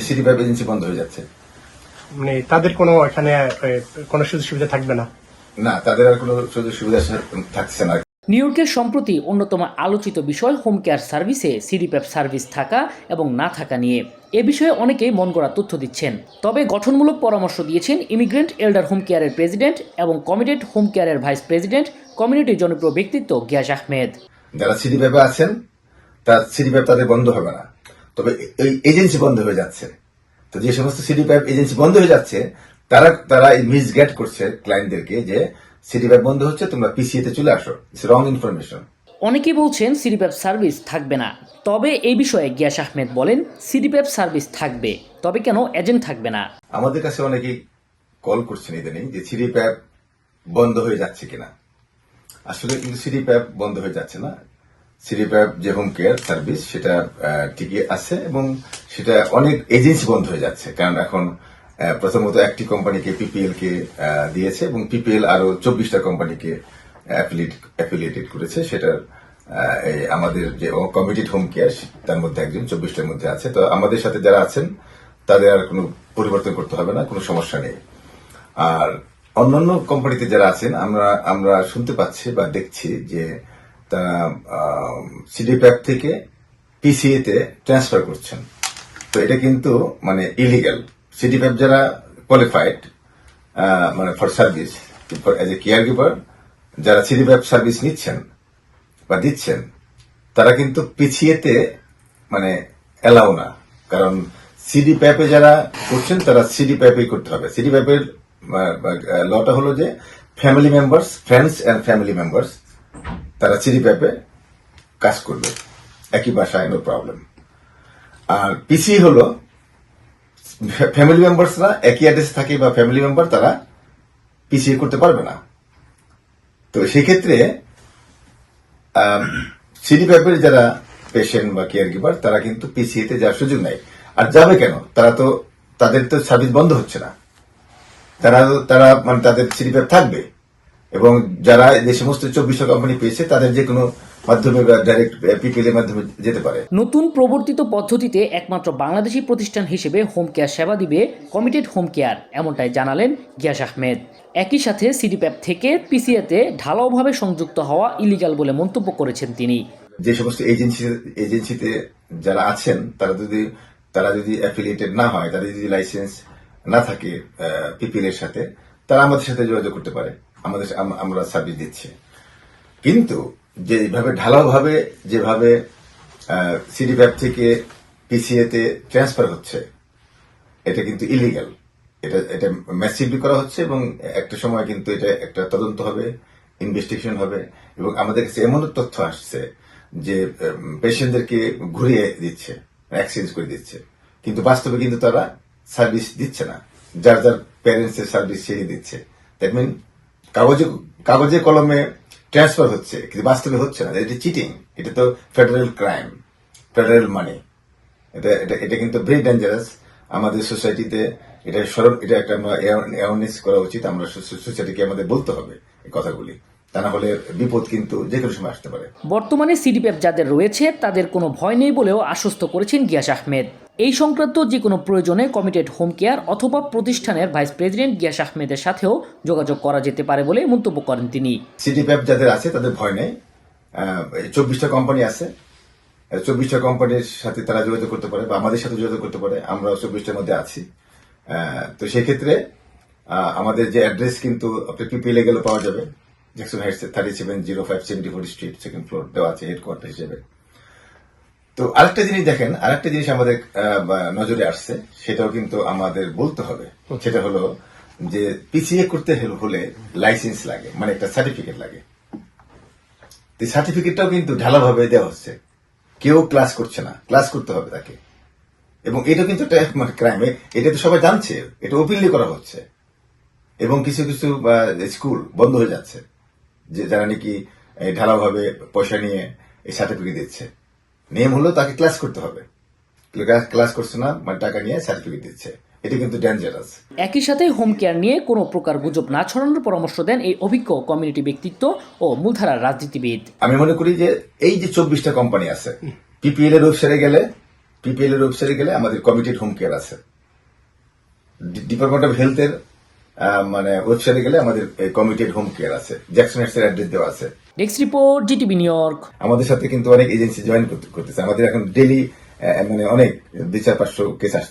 আমাদের city pipe agency বন্ধ হয়ে যাচ্ছে। মানে তাদের কোনো এখানে কোনো সুযোগ সুবিধা থাকবে না? না তাদের আর কোনো সুযোগ সুবিধা থাকছে না। নিউ ইয়র্কের সম্প্রতি অন্যতম আলোচিত বিষয় হোম কেয়ার সার্ভিসে সিডিপ্যাপ সার্ভিস থাকা এবং না থাকা নিয়ে। এ বিষয়ে অনেকেই মন গড়া তথ্য দিচ্ছেন। তবে গঠনমূলক পরামর্শ দিয়েছেন ইমিগ্রেন্ট এল্ডার হোম কেয়ারের প্রেসিডেন্ট এবং কমিটেড হোম কেয়ারের ভাইস প্রেসিডেন্ট কমিউনিটির জনপ্রিয় ব্যক্তিত্ব গিয়াস আহমেদ। যারা সিটি পাইপে আছেন তার সিটি পাইপ তাদের বন্ধ হবে না। তবে এই এজেন্সি বন্ধ হয়ে যাচ্ছে। তো যে সমস্ত সিটি পাইপ এজেন্সি বন্ধ হয়ে যাচ্ছে তারা তারা মিসগাইড করছে ক্লায়েন্টদেরকে যে সিটি পাইপ বন্ধ হচ্ছে তোমরা পিসিএ তে চলে আসো। ইটস রং ইনফরমেশন অনেকেই বলছেন সিডিপ্যাপ সার্ভিস থাকবে না। তবে এই বিষয়ে গিয়াস আহমেদ বলেন সিডিপ্যাপ সার্ভিস থাকবে তবে কেন এজেন্ট থাকবে না? আমাদের কাছে অনেকেই কল করছেন ইদানিং যে সিটি প্যাপ বন্ধ হয়ে যাচ্ছে কিনা। আসলে কিন্তু সিটি প্যাপ বন্ধ হয়ে যাচ্ছে না। সিটি প্যাপ যে হোম কেয়ার সার্ভিস সেটা ঠিকই আছে এবং সেটা অনেক এজেন্সি বন্ধ হয়ে যাচ্ছে। কারণ এখন প্রথমত একটি কোম্পানিকে পিপিএল কে দিয়েছে এবং পিপিএল আরও চব্বিশটা কোম্পানিকে অ্যাফিলিয়েটেড করেছে। সেটার এই আমাদের যে কমিটেড হোম কেয়ার তার মধ্যে একজন চব্বিশটার মধ্যে আছে। তো আমাদের সাথে যারা আছেন, তাদের আর কোনো পরিবর্তন করতে হবে না, কোনো সমস্যা নেই। আর অন্যান্য কোম্পানিতে যারা আছেন, আমরা আমরা শুনতে পাচ্ছি বা দেখছি যে সিডি প্যাপ থেকে পিসিএ তে ট্রান্সফার করছেন। তো এটা কিন্তু মানে ইলিগাল সিডি প্যাপ যারা কোয়ালিফাইড মানে for service as a caregiver যারা সিডি প্যাপ সার্ভিস নিচ্ছেন বা দিচ্ছেন, তারা কিন্তু পিছিয়েতে মানে এলাও না। কারণ সিডি প্যাপে যারা করছেন, তারা সিডি প্যাপেই করতে হবে। সিডি প্যাপের লটা হলো যে family members friends and family members তারা সিডি প্যাপে কাজ করবে। একই বাসায় নো প্রবলেম আর পিসি হলো ফ্যামিলি মেম্বার্সরা একই অ্যাড্রেস থাকে বা ফ্যামিলি মেম্বার তারা পিছিয়ে করতে পারবে না। তো সেক্ষেত্রে সিডি প্যাপের যারা পেশেন্ট বা কেয়ার গিভার তারা কিন্তু পিসিএ তে যাওয়ার সুযোগ নাই আর যাবে কেন? তারা তো, তাদের তো সার্ভিস বন্ধ হচ্ছে না। তারা তারা মানে তাদের সিডি প্যাপ থাকবে। এবং যারা যে সমস্ত চব্বিশটা কোম্পানি পেয়েছে তাদের যে কোনো মাধ্যমে বা ডাইরেক্ট পিপিএল এর মাধ্যমে যেতে পারে। নতুন প্রবর্তিত পদ্ধতিতে একমাত্র বাংলাদেশি প্রতিষ্ঠান হিসেবে হোম কেয়ার সেবা দিবে কমিটেড হোম কেয়ার এমনটাই জানালেন গিয়াস আহমেদ। একই সাথে সিডিপ্যাপ থেকে পিসিএতে ঢালাওভাবে সংযুক্ত হওয়া ইলিগাল বলে মন্তব্য করেছেন তিনি। যে সমস্ত এজেন্সি এজেন্সিতে যারা আছেন তারা যদি তারা যদি অ্যাফিলিয়েটেড না হয় তাদের যদি লাইসেন্স না থাকে পিপিএল এর সাথে তারা আমাদের সাথে যোগাযোগ করতে পারে। আমাদের আমরা সার্ভিস দিচ্ছি। কিন্তু যেভাবে ঢালাওভাবে, যেভাবে সিডি প্যাপ থেকে পিসিএ তে ট্রান্সফার হচ্ছে, এটা কিন্তু ইলিগাল এটা এটা ম্যাসিভলি করা হচ্ছে এবং একটা সময় কিন্তু এটা একটা তদন্ত হবে ইনভেস্টিগেশন হবে এবং আমাদের কাছে এমন তথ্য আসছে যে পেশেন্টদেরকে ঘুরিয়ে দিচ্ছে এক্সচেঞ্জ করে দিচ্ছে। কিন্তু বাস্তবে কিন্তু তারা সার্ভিস দিচ্ছে না। যার যার প্যারেন্টস এর সার্ভিস সেই দিচ্ছে। দ্যাট মিন কাগজে কাগজে কলমে ট্রান্সফার হচ্ছে, কিন্তু বাস্তবে হচ্ছে না। এটা চিটিং এটা তো ফেডারেল ক্রাইম ফেডারেল মানি এটা এটা এটা কিন্তু ভেরি ডেঞ্জারাস আমাদের সোসাইটিতে এটা স্মরণ এটা একটা আমরা অ্যাওয়ারনেস করা উচিত। আমরা সোসাইটিকে আমাদের বলতে হবে এই কথাগুলি। তা না হলে বিপদ কিন্তু যে কোনো সময় আসতে পারে। বর্তমানে সিডিপ্যাপ যাদের রয়েছে তাদের কোনো ভয় নেই বলেও আশ্বস্ত করেছেন গিয়াস আহমেদ। এই সংক্রান্ত যে কোনো প্রয়োজনে কমিটেড হোম কেয়ার অথবা প্রতিষ্ঠানের ভাইস প্রেসিডেন্ট গিয়াস আহমেদের সাথেও যোগাযোগ করা যেতে পারে বলে মন্তব্য করেন তিনি। প্যাপ যাদের আছে তাদের ভয় নেই। চব্বিশটা কোম্পানি আছে। চব্বিশটা কোম্পানির সাথে তারা যোগাযোগ করতে পারে বা আমাদের সাথে যোগাযোগ করতে পারে। আমরা চব্বিশটার মধ্যে আছি। তো সেক্ষেত্রে আমাদের যে অ্যাড্রেস কিন্তু আপনি পিপিএলে গেলে পাওয়া যাবে। Jackson Heights thirty seven zero five seventy four street second floor দেওয়া আছে হেডকোয়ার্টার হিসেবে। তো আরেকটা জিনিস দেখেন, আরেকটা জিনিস আমাদের নজরে আসছে, সেটাও কিন্তু আমাদের বলতে হবে। সেটা হলো যে পিসিএ করতে হলে- লাইসেন্স লাগে মানে একটা সার্টিফিকেট লাগে। সার্টিফিকেটটাও কিন্তু ঢালাভাবে দেওয়া হচ্ছে। কেউ ক্লাস করছে না ক্লাস করতে হবে তাকে। এবং এটা কিন্তু একটা মানে ক্রাইম এটা তো সবাই জানছে, এটা ওপেনলি করা হচ্ছে। এবং কিছু কিছু স্কুল বন্ধ হয়ে যাচ্ছে। যে যারা নাকি এই ঢালাওভাবে পয়সা নিয়ে এই সার্টিফিকেট দিচ্ছে। নিয়ম হলো তাকে ক্লাস করতে হবে। ক্লাস করছে না মানে টাকা নিয়ে সার্টিফিকেট দিচ্ছে। এটা কিন্তু ডেঞ্জারাস একই সাথে হোম কেয়ার নিয়ে কোনো প্রকার গুজব না ছড়ানোর পরামর্শ দেন এই অভিজ্ঞ কমিউনিটি ব্যক্তিত্ব ও মূলধারার রাজনীতিবিদ। আমি মনে করি যে এই যে চব্বিশটা কোম্পানি আছে পিপিএল এর ওয়েবসাইটে গেলে পিপিএল এর ওয়েবসাইটে গেলে আমাদের কমিটেড হোম কেয়ার আছে। ডিপার্টমেন্ট অফ হেলথের মানে ওয়েবসাইটে গেলে আমাদের কমিটেড হোম কেয়ার আছে। জ্যাকসন এর অ্যাড্রেস দেওয়া আছে। Next report GTV New York আমাদের সাথে কিন্তু অনেক এজেন্সি জয়েন করতেছে। আমাদের এখন ডেলি মানে অনেক দুই চার পাঁচশো কেস আসছে